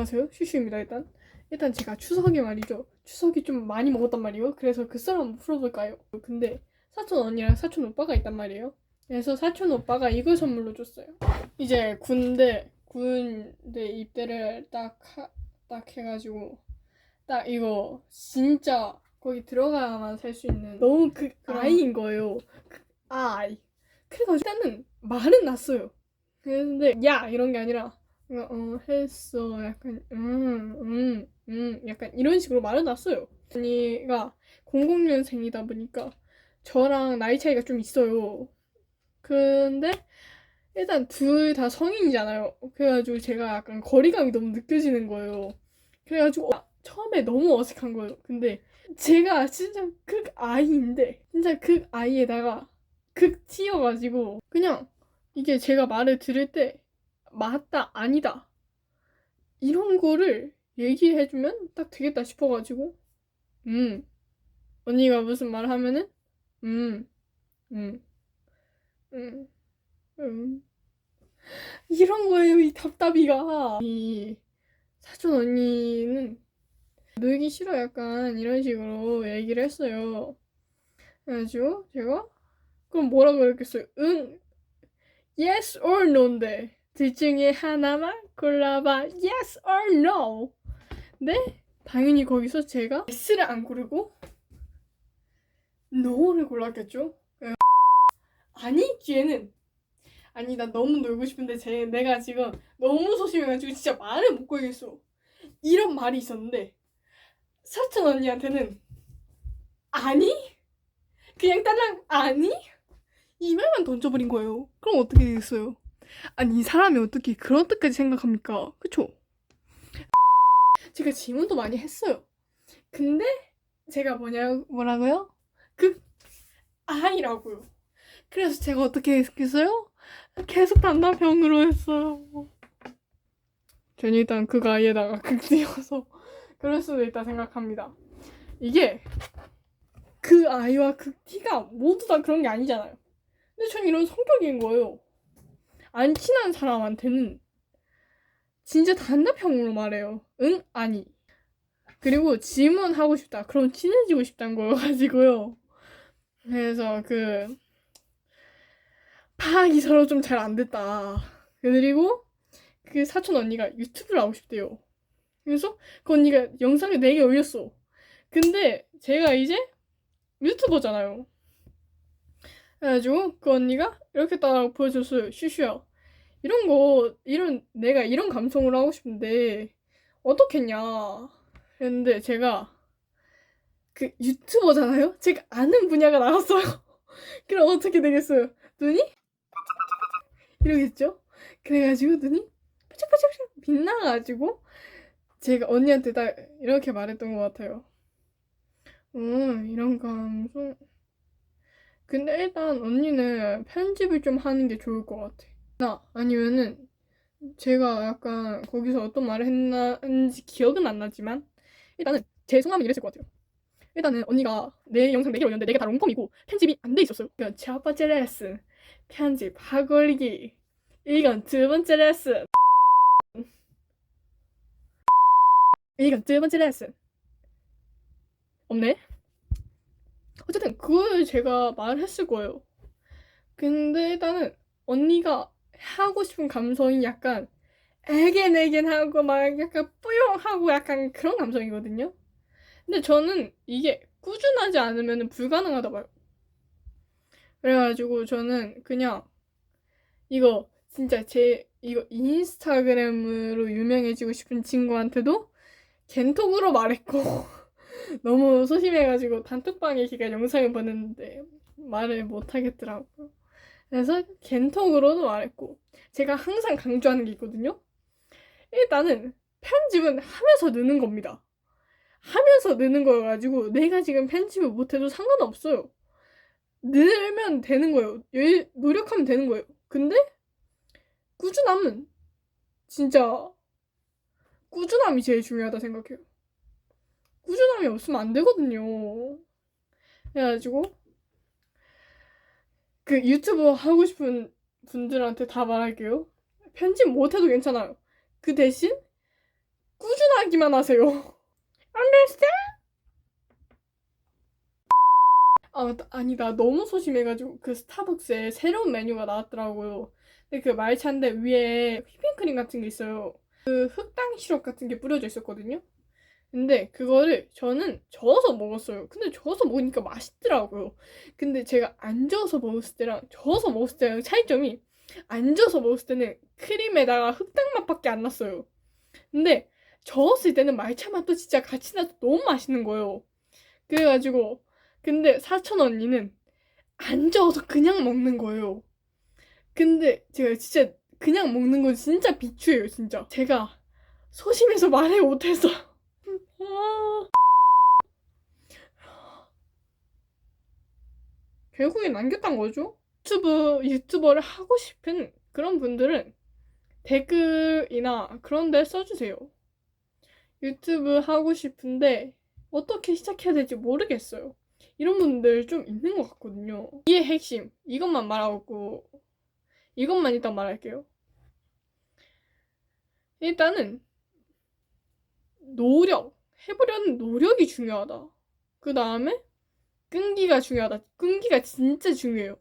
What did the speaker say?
안녕하세요. 슈슈입니다 일단. 일단 제가 추석에 말이죠. 추석이 좀 많이 먹었단 말이에요. 그래서 그 썰을 한번 풀어볼까요? 근데 사촌 언니랑 사촌 오빠가 있단 말이에요. 그래서 사촌 오빠가 이걸 선물로 줬어요. 이제 군대 군대 입대를 딱, 하, 딱 해가지고 딱 이거 진짜 거기 들어가야만 살 수 있는 너무 그 아이인 거예요. 그 아이. 그래가지고 일단은 말은 났어요. 근데 야! 이런 게 아니라 어, 어 했어. 약간 음음음. 음, 약간 이런 식으로 말을 놨어요. 언니가 00년생이다 보니까 저랑 나이 차이가 좀 있어요. 근데 일단 둘 다 성인이잖아요. 그래가지고 제가 약간 거리감이 너무 느껴지는 거예요. 그래가지고 아, 처음에 너무 어색한 거예요. 근데 제가 진짜 극 아이인데 진짜 극 아이에다가 극 티여가지고 그냥 이게 제가 말을 들을 때 맞다 아니다. 이런 거를 얘기해주면 딱 되겠다 싶어가지고. 음. 언니가 무슨 말 하면은 음, 음, 음, 음. 이런 거예요 이 답답이가. 이 사촌 언니는 놀기 싫어 약간 이런 식으로 얘기를 했어요. 그래가지고 제가 그럼 뭐라 그랬겠어요? 응. Yes or no인데 둘 중에 하나만 골라봐. Yes or no? 네? 당연히 거기서 제가 yes를 안 고르고 no를 골랐겠죠? 예. 아니 기회는. 아니 나 너무 놀고 싶은데 제 내가 지금 너무 소심해가지고 진짜 말을 못 걸겠어. 이런 말이 있었는데 사촌 언니한테는 아니? 그냥 딸랑 아니? 이 말만 던져버린 거예요. 그럼 어떻게 되겠어요 아니 이 사람이 어떻게 그런 뜻까지 생각합니까? 그쵸? 제가 질문도 많이 했어요. 근데 제가 뭐냐 뭐라고요? 그 아이라고요. 그래서 제가 어떻게 했겠어요? 계속 단답형으로 했어요. 전 일단 그 아이에다가 극띄어서 그럴 수도 있다 생각합니다. 이게 그 아이와 그 티가 모두 다 그런 게 아니잖아요. 근데 전 이런 성격인 거예요. 안 친한 사람한테는 진짜 단답형으로 말해요. 응? 아니. 그리고 질문하고 싶다. 그럼 친해지고 싶다는 거여가지고요. 그래서 그 파악이 서로 좀 잘 안 됐다. 그리고 그 사촌 언니가 유튜브를 하고 싶대요. 그래서 그 언니가 영상을 4개 올렸어. 근데 제가 이제 유튜버잖아요. 그래가지고 그 언니가 이렇게 딱 보여줬어요. 슈슈야. 이런 거, 이런, 내가 이런 감성으로 하고 싶은데, 어떻겠냐. 했는데 제가 그 유튜버잖아요? 제가 아는 분야가 나왔어요. 그럼 어떻게 되겠어요? 눈이? 이러겠죠? 그래가지고 눈이 반짝반짝 빛나가지고 제가 언니한테 딱 이렇게 말했던 것 같아요. 음, 이런 감성. 근데 일단 언니는 편집을 좀 하는 게 좋을 것 같아. 나 아니면은 제가 약간 거기서 어떤 말을 했는지 기억은 안 나지만 일단은 제 속마음은 이랬을 것 같아요. 일단은 언니가 내 영상 4개를 올렸는데 4개 다 롱폼이고 편집이 안 돼 있었어요. 이건 첫 번째 레슨 편집 하골기 이건 두 번째 레슨 이건 두 번째 레슨 없네? 어쨌든 그걸 제가 말했을 거예요. 근데 일단은 언니가 하고 싶은 감성이 약간 애겐애겐하고 막 약간 뿌용하고 약간 그런 감성이거든요. 근데 저는 이게 꾸준하지 않으면 불가능하다 봐요. 그래가지고 저는 그냥 이거 진짜 제 이거 인스타그램으로 유명해지고 싶은 친구한테도 겐톡으로 말했고 너무 소심해가지고 단톡방에 걔가 영상을 보냈는데 말을 못 하겠더라고요. 그래서 겐톡으로도 말했고 제가 항상 강조하는 게 있거든요. 일단은 편집은 하면서 느는 겁니다. 하면서 느는 거여가지고 내가 지금 편집을 못해도 상관없어요. 늘면 되는 거예요. 열- 노력하면 되는 거예요. 근데 꾸준함은 진짜 꾸준함이 제일 중요하다 생각해요. 꾸준함이 없으면 안 되거든요. 그래가지고 그 유튜브 하고 싶은 분들한테 다 말할게요. 편집 못해도 괜찮아요. 그 대신 이야기만 하세요. Understand? 아, 나- 아니, 나 너무 소심해가지고, 그 스타벅스에 새로운 메뉴가 나왔더라고요. 근데 그 말차인데 위에 휘핑크림 같은 게 있어요. 그 흑당 시럽 같은 게 뿌려져 있었거든요. 근데 그거를 저는 저어서 먹었어요. 근데 저어서 먹으니까 맛있더라고요. 근데 제가 안 저어서 먹었을 때랑 저어서 먹었을 때랑 차이점이 안 저어서 먹었을 때는 크림에다가 흑당 맛밖에 안 났어요. 근데 저었을 때는 말차 맛도 진짜 같이 나서 너무 맛있는 거예요. 그래가지고 근데 사촌 언니는 안 저어서 그냥 먹는 거예요. 근데 제가 진짜 그냥 먹는 건 진짜 비추예요, 진짜. 제가 소심해서 말을 못해서. 아. 결국에 남겼단 거죠. 유튜브, 유튜버를 하고 싶은 그런 분들은 댓글이나 그런 데 써주세요. 유튜브 하고 싶은데 어떻게 시작해야 될지 모르겠어요. 이런 분들 좀 있는 것 같거든요. 이의 핵심, 이것만 말하고, 이것만 일단 말할게요. 일단은, 노력, 해보려는 노력이 중요하다. 그 다음에, 끈기가 중요하다. 끈기가 진짜 중요해요.